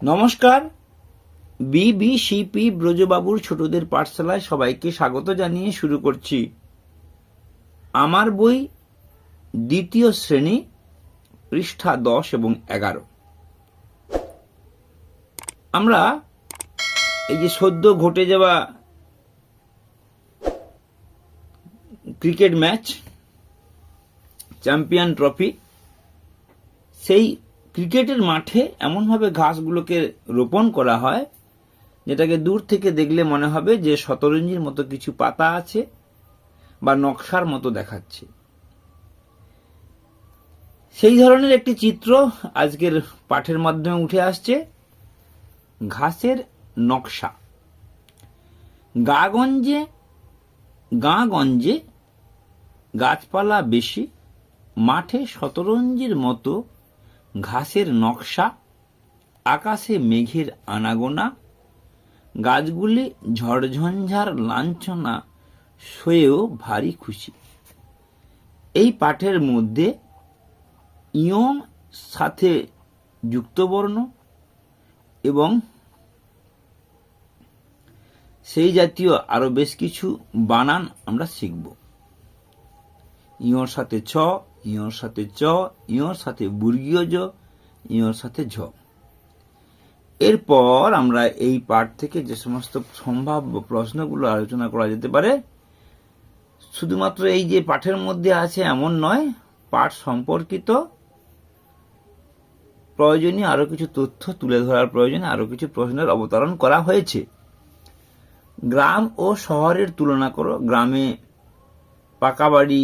নমস্কার। বিবিসিপি ব্রজবাবুর ছোটদের পাঠশালায় সবাইকে স্বাগত জানিয়ে শুরু করছি। আমার বই দ্বিতীয় শ্রেণি, পৃষ্ঠা দশ এবং এগারো। আমরা এই যে সদ্য ঘটে যাওয়া ক্রিকেট ম্যাচ, চ্যাম্পিয়ন ট্রফি, সেই ক্রিকেটের মাঠে এমনভাবে ঘাসগুলোকে রোপণ করা হয়, যেটাকে দূর থেকে দেখলে মনে হবে যে শতরঞ্জির মতো কিছু পাতা আছে বা নকশার মতো দেখাচ্ছে। সেই ধরনের একটি চিত্র আজকের পাঠের মাধ্যমে উঠে আসছে, ঘাসের নকশা। গাগঞ্জে, গাঁগঞ্জে গাছপালা বেশি, মাঠে শতরঞ্জির মতো ঘাসের নকশা, আকাশে মেঘের আনাগোনা, গাছগুলি ঝড়ঝঞ্ঝার লাঞ্ছনা, সয়েও ভারী খুশি। এই পাঠের মধ্যে ইয়ং সাথে যুক্তবর্ণ এবং সেই জাতীয় আরও বেশ কিছু বানান আমরা শিখব। ইয়র সাথে ছ, ইয়র সাথে চ, ইয়র সাথে বর্গীয় জ, ইয়র সাথে ঝ। এরপর আমরা এই পাঠ থেকে যে সমস্ত সম্ভাব্য প্রশ্নগুলো আলোচনা করা যেতে পারে, শুধুমাত্র এই যে পাঠের মধ্যে আছে এমন নয়, পাঠ সম্পর্কিত প্রয়োজনীয় আরও কিছু তথ্য তুলে ধরার প্রয়োজনে আরও কিছু প্রশ্নের অবতারণ করা হয়েছে। গ্রাম ও শহরের তুলনা করো, গ্রামে পাকা বাড়ি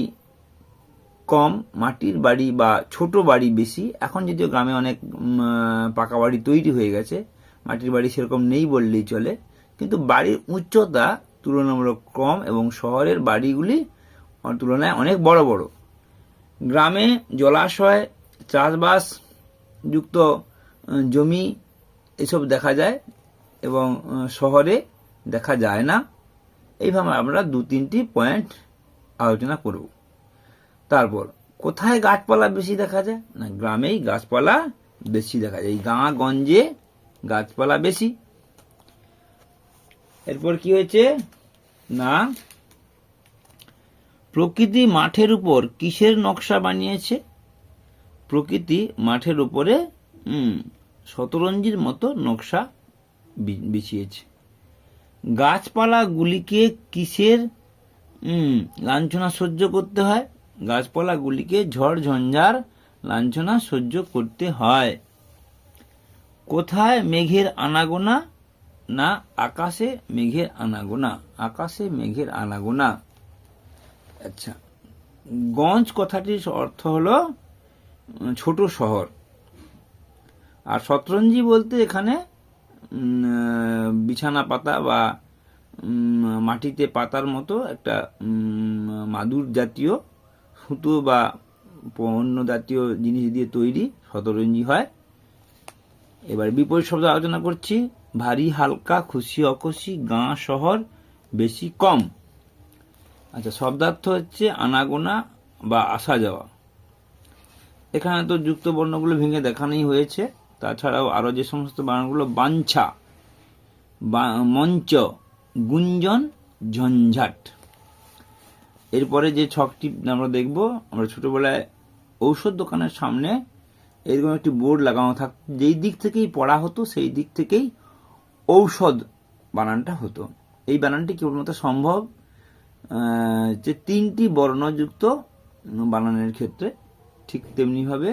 কম, মাটির বাড়ি বা ছোট বাড়ি বেশি। এখন যদিও গ্রামে অনেক পাকা বাড়ি তৈরি হয়ে গেছে, মাটির বাড়ি সেরকম নেই বললেই চলে। কিন্তু বাড়ির উচ্চতা তুলনামূলক কম এবং শহরের বাড়িগুলি তুলনায় অনেক বড় বড়। গ্রামে জলাশয়, চাষবাস যুক্ত জমি এসব দেখা যায় এবং শহরে দেখা যায় না। এইভাবে আমরা দু তিনটি পয়েন্ট আলোচনা করব। তারপর, কোথায় গাছপালা বেশি দেখা যায়? না, গ্রামেই গাছপালা বেশি দেখা যায়। এই গাঁ গঞ্জে গাছপালা বেশি। এরপর কি হয়েছে? না, প্রকৃতি মাঠের উপর কিসের নকশা বানিয়েছে? প্রকৃতি মাঠের উপরে শতরঞ্জির মতো নকশা বিছিয়েছে। গাছপালাগুলিকে কিসের লাঞ্ছনা সহ্য করতে হয়? গাছপালাগুলিকে ঝড়, ঝঞ্ঝার লাঞ্ছনা সহ্য করতে হয়। কোথায় মেঘের আনাগোনা? না, আকাশে মেঘের আনাগোনা। আকাশে মেঘের আনাগোনা। আচ্ছা গঞ্জ কথাটির অর্থ হলো ছোট শহর। আর শতরঞ্জি বলতে এখানে বিছানা পাতা বা মাটিতে পাতার মতো একটা মাদুর জাতীয় সুতো বা অন্য জাতীয় জিনিস দিয়ে তৈরি শতরঞ্জি হয়। এবার বিপরীত শব্দ আলোচনা করছি। ভারী, হালকা, খুশি, অখুশি, গাঁ, শহর, বেশি, কম। আচ্ছা শব্দার্থ হচ্ছে আনাগোনা বা আসা যাওয়া। এখানে তো যুক্ত বর্ণগুলো ভেঙে দেখানোই হয়েছে। তাছাড়াও আরও যে সমস্ত বানানগুলো, বাঞ্ছা মঞ্চ, গুঞ্জন, ঝঞ্ঝাট। এরপরে যে ছকটি আমরা দেখব, আমরা ছোটবেলায় ঔষধ দোকানের সামনে এরকম একটি বোর্ড লাগানো থাক, যেই দিক থেকেই পড়া হতো, সেই দিক থেকেই ঔষধ বানানটা হতো। এই বানানটি কেবলমাত্র সম্ভব যে তিনটি বর্ণযুক্ত বানানের ক্ষেত্রে ঠিক তেমনিভাবে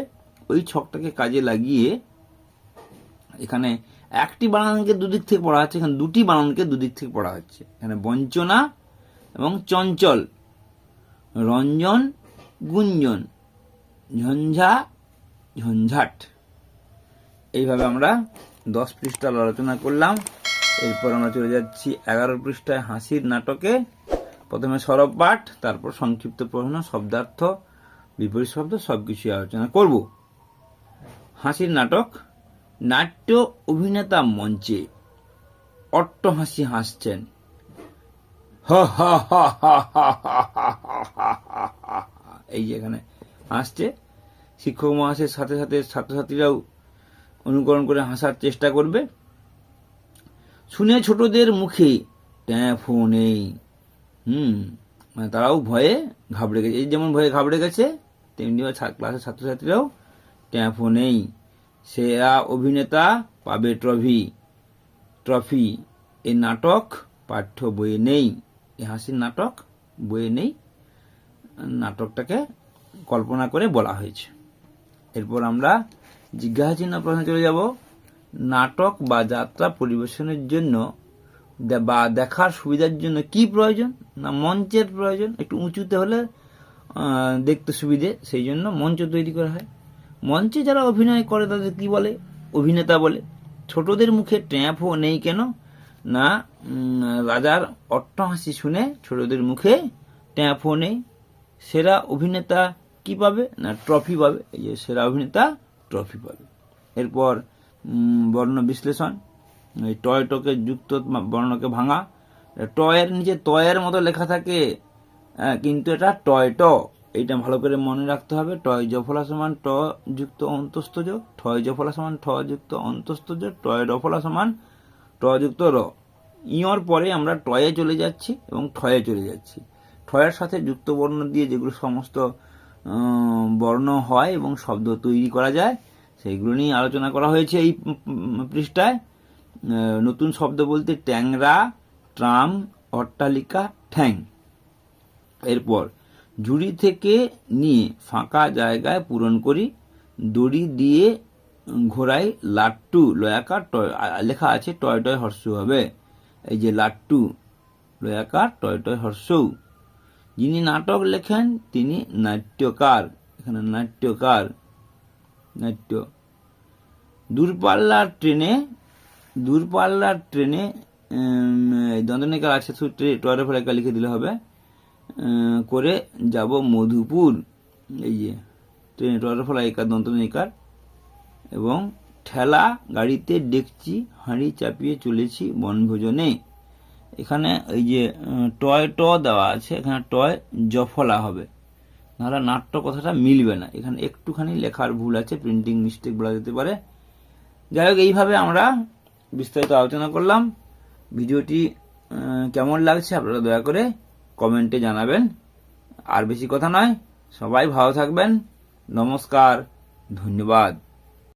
ওই ছকটাকে কাজে লাগিয়ে এখানে একটি বানানকে দুদিক থেকে পড়া হচ্ছে, এখানে দুটি বানানকে দুদিক থেকে পড়া হচ্ছে। এখানে বঞ্চনা এবং চঞ্চল। রঞ্জন, গুঞ্জন, ঝঞ্ঝা, ঝঞ্ঝাট। এইভাবে আমরা দশ পৃষ্ঠার আলোচনা করলাম। এরপর আমরা চলে যাচ্ছি এগারো পৃষ্ঠায় হাসির নাটকে। প্রথমে সরব পাঠ, তারপর সংক্ষিপ্ত প্রশ্ন, শব্দার্থ, বিপরীত শব্দ, সবকিছু আলোচনা করব। হাসির নাটক, নাট্য অভিনেতা মঞ্চে অট্ট হাসি হাসছেন। হা হা হা হা হা এই যে এখানে হাসছে। শিক্ষক মহাশয়ের সাথে সাথে ছাত্রছাত্রীরাও অনুকরণ করে হাসার চেষ্টা করবে। শুনে ছোটদের মুখে ট্যাফো নেই। হুম মানে তারাও ভয়ে ঘাবড়ে গেছে। এই যেমন ভয়ে ঘাবড়ে গেছে, তেমনি ক্লাসের ছাত্রছাত্রীরাও ট্যাফো নেই। সেরা অভিনেতা পাবে ট্রফি। ট্রফি, এ নাটক, পাঠ্য বইয়ে নেই। এই হাসির নাটক বইয়ে নেই, নাটকটাকে কল্পনা করে বলা হয়েছে। এরপর আমরা জিজ্ঞাসা চিহ্ন প্রশ্নে চলে যাব। নাটক বা যাত্রা পরিবেশনের জন্য বা দেখার সুবিধার জন্য কি প্রয়োজন? না মঞ্চের প্রয়োজন? একটু উঁচুতে হলে দেখতে সুবিধে, সেই জন্য মঞ্চ তৈরি করা হয়। মঞ্চে যারা অভিনয় করে তাদের কি বলে? অভিনেতা বলে। ছোটদের মুখে ট্যাঁপও নেই কেন? না রাজার অট্টহাসি শুনে ছোটদের মুখে ট্যাঁপও নেই। সেরা অভিনেতা কি পাবে? না, ট্রফি পাবে। এই যে সেরা অভিনেতা ট্রফি পাবে। এরপর বর্ণ বিশ্লেষণ। এই টয় টকে যুক্ত বর্ণকে ভাঙা। টয়ের নিচে তয়ের মতো লেখা থাকে। কিন্তু এটা টয় ট এইটা ভালো করে মনে রাখতে হবে। টয় জফলা সমান ট যুক্ত অন্তস্তজ ঠয় জফলা সমান ঠ যুক্ত অন্তস্তজ টয় ডফলা সমান যুক্ত র। ইয়র পরে আমরা টয়ে চলে যাচ্ছি এবং ঠয়ে চলে যাচ্ছি। ঠয়ের সাথে যুক্ত বর্ণ দিয়ে যেগুলো সমস্ত বর্ণ হয় এবং শব্দ তৈরি করা যায়, সেইগুলো নিয়ে আলোচনা করা হয়েছে এই পৃষ্ঠায়। নতুন শব্দ বলতে ট্যাংরা, ট্রাম, অট্টালিকা, ঠ্যাং। এরপর, ঝুড়ি থেকে নিয়ে ফাঁকা জায়গায় পূরণ করি, দড়ি দিয়ে ঘোড়ায় লাট্টু লয়াকার টয় লেখা আছে টয় টয় হর্ষ হবে। এই যে লাট্টু লয়াকার টয় টয় হর্ষৌ। যিনি নাটক লেখেন, তিনি নাট্যকার। এখানে নাট্যকার, নাট্য। দূরপাল্লার ট্রেনে দূরপাল্লার ট্রেনে দন্তনিকার আছে শুধু ট্রে- টয়ের ফলে একটা লিখে দিলে হবে করে যাব মধুপুর। এই যে, ট্রেনে টয়ের ফলে দন্তনিকার এবং ঠেলা গাড়িতে ডেকচি, হাঁড়ি চাপিয়ে চলেছি বনভোজনে। এখানে এই যে টয় ট দেওয়া আছে, এখানে টয় জফলা হবে। নাহলে নাট্য কথাটা মিলবে না। এখানে একটুখানি লেখার ভুল আছে প্রিন্টিং মিস্টেক বলা যেতে পারে। যাই হোক, এইভাবে আমরা বিস্তারিত আলোচনা করলাম। ভিডিওটি কেমন লাগছে আপনারা দয়া করে কমেন্টে জানাবেন। আর বেশি কথা নয়, সবাই ভালো থাকবেন। নমস্কার, ধন্যবাদ।